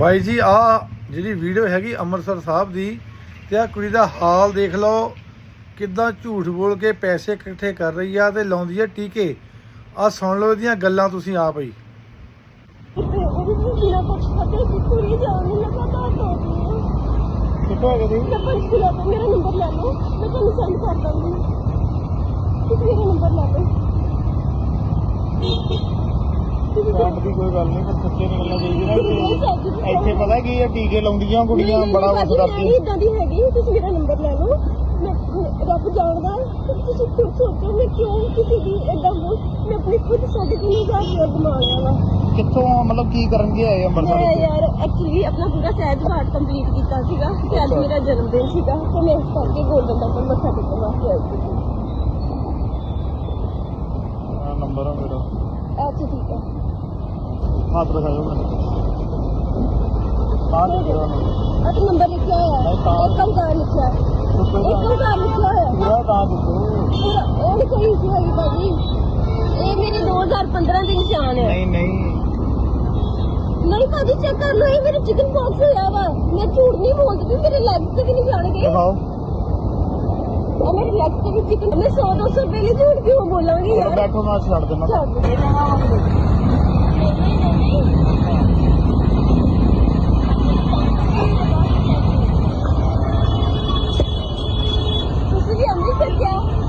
ਬਾਈ ਜੀ ਆ ਜਿਹੜੀ ਵੀਡੀਓ ਹੈਗੀ ਅੰਮ੍ਰਿਤਸਰ ਸਾਹਿਬ ਦੀ ਤੇ ਆ ਕੁੜੀ ਦਾ ਹਾਲ ਦੇਖ ਲਓ। ਕਿੱਦਾਂ ਝੂਠ ਬੋਲ ਕੇ ਪੈਸੇ ਇਕੱਠੇ ਕਰ ਰਹੀ ਆ ਤੇ ਲਾਉਂਦੀ ਆ ਟੀਕੇ। ਆ ਸੁਣ ਲਓ ਇਹਦੀਆਂ ਗੱਲਾਂ ਤੁਸੀਂ ਆਪ ਹੀ। ਕਿੱਥੋਂ ਮੇਰਾ ਨੰਬਰ ਲੈ ਲਓ। ਮੈਂ ਤੁਹਾਨੂੰ ਸੈਂਡ ਕਰ ਦਾਂਗੀ। ਤੁਸੀਂ ਮੇਰਾ ਨੰਬਰ ਲੈ ਲਓ। ਕੱਟ ਦੀ ਕੋਈ ਗੱਲ ਨਹੀਂ ਪਰ ਸੱਚੇ ਨਿਕਲਣਾ ਚਾਹੀਦਾ ਕਿ ਇੱਥੇ ਪਤਾ ਕੀ ਹੈ ਟੀਕੇ ਲਾਉਂਦੀਆਂ ਕੁੜੀਆਂ ਬੜਾ ਕੁਝ ਕਰਦੀਆਂ। ਇਦਾਂ ਦੀ ਹੈਗੀ ਤੁਸੀਂ ਮੇਰਾ ਨੰਬਰ ਲੈ ਲਓ। ਮੈਂ ਰੱਬ ਜਾਣਦਾ ਕਿ ਤੁਸੀਂ ਖੁਦ ਸੋਚੋ ਮੈਂ ਕਿਉਂ ਕਿਸੇ ਦੀ ਇਦਾਂ ਮੈਂ ਆਪਣੀ ਖੁਦ ਸਾਡੇ ਕੋਲ ਹਜ਼ਾਰ ਰੁਪਇਆ ਕਮਾ ਲਿਆ ਵਾ। ਕਿੱਥੋਂ ਮਤਲਬ ਕੀ ਕਰਨ ਗਏ ਆਏ ਅੰਮ੍ਰਿਤਸਰ ਮੈਂ? ਯਾਰ ਐਕਚੁਅਲੀ ਆਪਣਾ ਪੂਰਾ ਸਹਿਜ ਪਾਠ ਕੰਪਲੀਟ ਕੀਤਾ ਸੀਗਾ ਤੇ ਅੱਜ ਮੇਰਾ ਜਨਮ ਦਿਨ ਸੀਗਾ ਤੇ ਮੈਂ ਇਸ ਕਰਕੇ ਗੋਲਡਨ ਟੈਂਪਲ ਮੱਥਾ ਟੇਕਣ ਵਾਸਤੇ ਆਈ ਸੀ। ਨੰਬਰ ਆ ਮੇਰਾ। ਅੱਛਾ ਠੀਕ ਹੈ ਹੱਥ ਦਿਖਾਓ ਮੈਨੂੰ ਆਹ ਨੰਬਰ ਲਿਖਿਆ ਹੋਇਆ ਹੈ। ਇੱਕ ਓਂਕਾਰ ਲਿਖਿਆ ਹੈ। ਇੱਕ ਓਂਕਾਰ ਲਿਖਿਆ ਹੋਇਆ ਹੈ। ਪੂਰਾ ਤਾਂ ਦੇਖੋ ਪੂਰਾ। ਉਹ ਨਹੀਂ ਕੋਈ ਇਸ਼ੂ ਹੈਗੀ ਬਾਜੀ ਇਹ ਮੇਰੇ 2015 ਦੇ ਨਿਸ਼ਾਨ ਹੈ। ਨਹੀਂ ਨਹੀਂ। ਨਹੀਂ ਭਾਜੀ ਚੈੱਕ ਕਰ ਲਓ। ਇਹ ਮੇਰੇ ਚਿਕਨ ਪੌਕਸ ਹੋਇਆ ਵਾ। ਮੈਂ ਝੂਠ ਨਹੀਂ ਬੋਲਦੀ। ਪਈ, ਮੇਰੇ ਲੈਗ ਤੇ ਵੀ ਨਹੀਂ ਜਾਣਗੇ ਦਿਖਾਓ। ਆ ਮੇਰੇ ਲੈਗ ਤੇ ਵੀ ਚਿਕਨ ਮੈਂ 100 200 ਰੁਪਏ ਲਈ ਝੂਠ ਕਿਉਂ ਬੋਲਾਂਗੀ ਯਾਰ? ਬੈਠੋ ਮੈਂ ਛੱਡ ਦੇਣਾ ਛੱਡ। ਦੇ।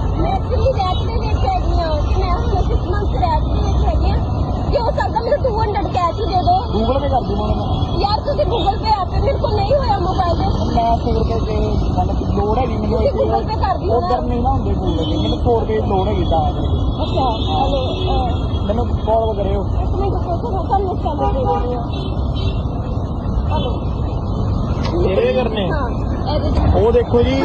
ਵਿੱਚ ਹੈਗੀ ਹਾਂ ਮੈਂ ਹੁਣ ਸਿਕਸ ਮੰਥ ਰੈਕ ਦੇ ਵਿੱਚ ਹੈਗੀ ਹਾਂ ਜੇ ਹੋ ਸਕਦਾ ਮੈਨੂੰ 200 ਕੈਸ਼ ਹੀ ਦੇ ਦਿਓ ਗੂਗਲ ਪੇ ਕਰ ਦੂੰ ਮੈਂ ਯਾਰ ਤੁਸੀਂ ਗੂਗਲ ਪੇ ਆਪੇ ਮੇਰੇ ਕੋਲ ਨਹੀਂ ਹੋਇਆ ਮੋਬਾਈਲ ਦੇ ਮੈਂ 100 ਰੁਪਏ ਤੇ ਮਤਲਬ ਲੋੜ ਹੈਗੀ ਮੈਨੂੰ ਤੁਸੀਂ ਗੂਗਲ ਪੇ ਕਰ ਦਿਓ ਉਧਰ ਨਹੀਂ ਨਾ ਹੁੰਦੇ ਗੂਗਲ ਪੇ ਮੈਨੂੰ 100 ਰੁਪਏ ਦੀ ਲੋੜ ਹੈਗੀ ਤਾਂ। ਅੱਛਾ ਹਲੋ ਮੈਨੂੰ ਕਾਲ ਕਰਿਓ। ਇੱਕ ਦੇ ਰਹੀ ਹਾਂ ਹਲੋ ਇਹ ਕਰਨੇ। ਹਾਂ ਇਹਦੇ ਉਹ ਦੇਖੋ ਜੀ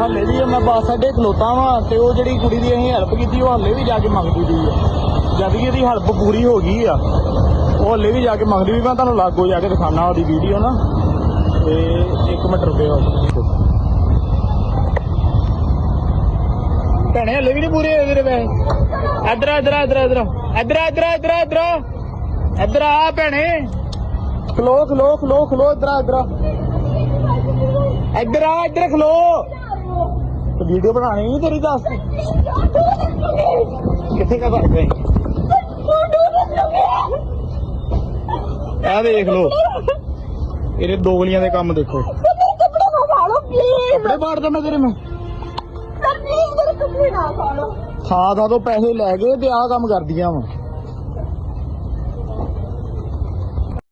ਹਾਲੇ ਵੀ ਮੈਂ ਬੱਸ ਅੱਡੇ ਖਲੋਤਾ ਵਾਂ ਤੇ ਉਹ ਜਿਹੜੀ ਕੁੜੀ ਦੀ ਅਸੀਂ ਹੈਲਪ ਕੀਤੀ ਉਹ ਹਾਲੇ ਵੀ ਜਾ ਕੇ ਮੰਗਦੀ ਪਈ ਆ। ਜਦ ਕਿ ਇਹਦੀ ਹੈਲਪ ਪੂਰੀ ਹੋ ਗਈ ਆ ਉਹ ਹਾਲੇ ਵੀ ਜਾ ਕੇ ਮੰਗਦੀ ਵੀ ਮੈਂ ਤੁਹਾਨੂੰ ਲਾਗੋ ਜਾ ਕੇ ਦਿਖਾਣਾ ਉਹਦੀ ਵੀਡੀਓ ਨਾ। ਤੇ 1 ਮਿੰਟ ਰੁਕਿਓ ਭੈਣੇ ਹਲੇ ਵੀ ਨਹੀਂ ਪੂਰੇ ਹੋਏ ਵੀਰੇ ਵੇ ਇੱਧਰ ਆ, ਇੱਧਰ ਆ, ਇੱਧਰ ਆ, ਇੱਧਰ ਆ। ਇੱਧਰ ਇੱਧਰ ਆ, ਇੱਧਰ ਆ ਭੈਣੇ। ਖਲੋ ਖਲੋ ਖਲੋ ਖਲੋ ਇੱਧਰ ਆ, ਇੱਧਰ ਆ। ਇੱਧਰ ਆ ਇੱਧਰ ਖਲੋ। ਵੀਡੀਓ ਬਣਾਣੀ ਨਹੀਂ ਤੇਰੀ ਦੱਸ ਕਿੱਥੇ ਕਾ ਗਏ? ਆ ਦੇਖ ਲੋ ਇਹਦੇ ਦੋਗਲੀਆਂ ਦੇ ਕੰਮ ਦੇਖੋ। ਕੱਪੜੇ ਪਾੜਦਾ ਮੈਂ ਤੇਰੇ ਮੈਂ ਖਾ ਖਾ ਤੋਂ ਪੈਸੇ ਲੈ ਗਏ ਤੇ ਆਹ ਕੰਮ ਕਰਦੀਆਂ ਵਾ।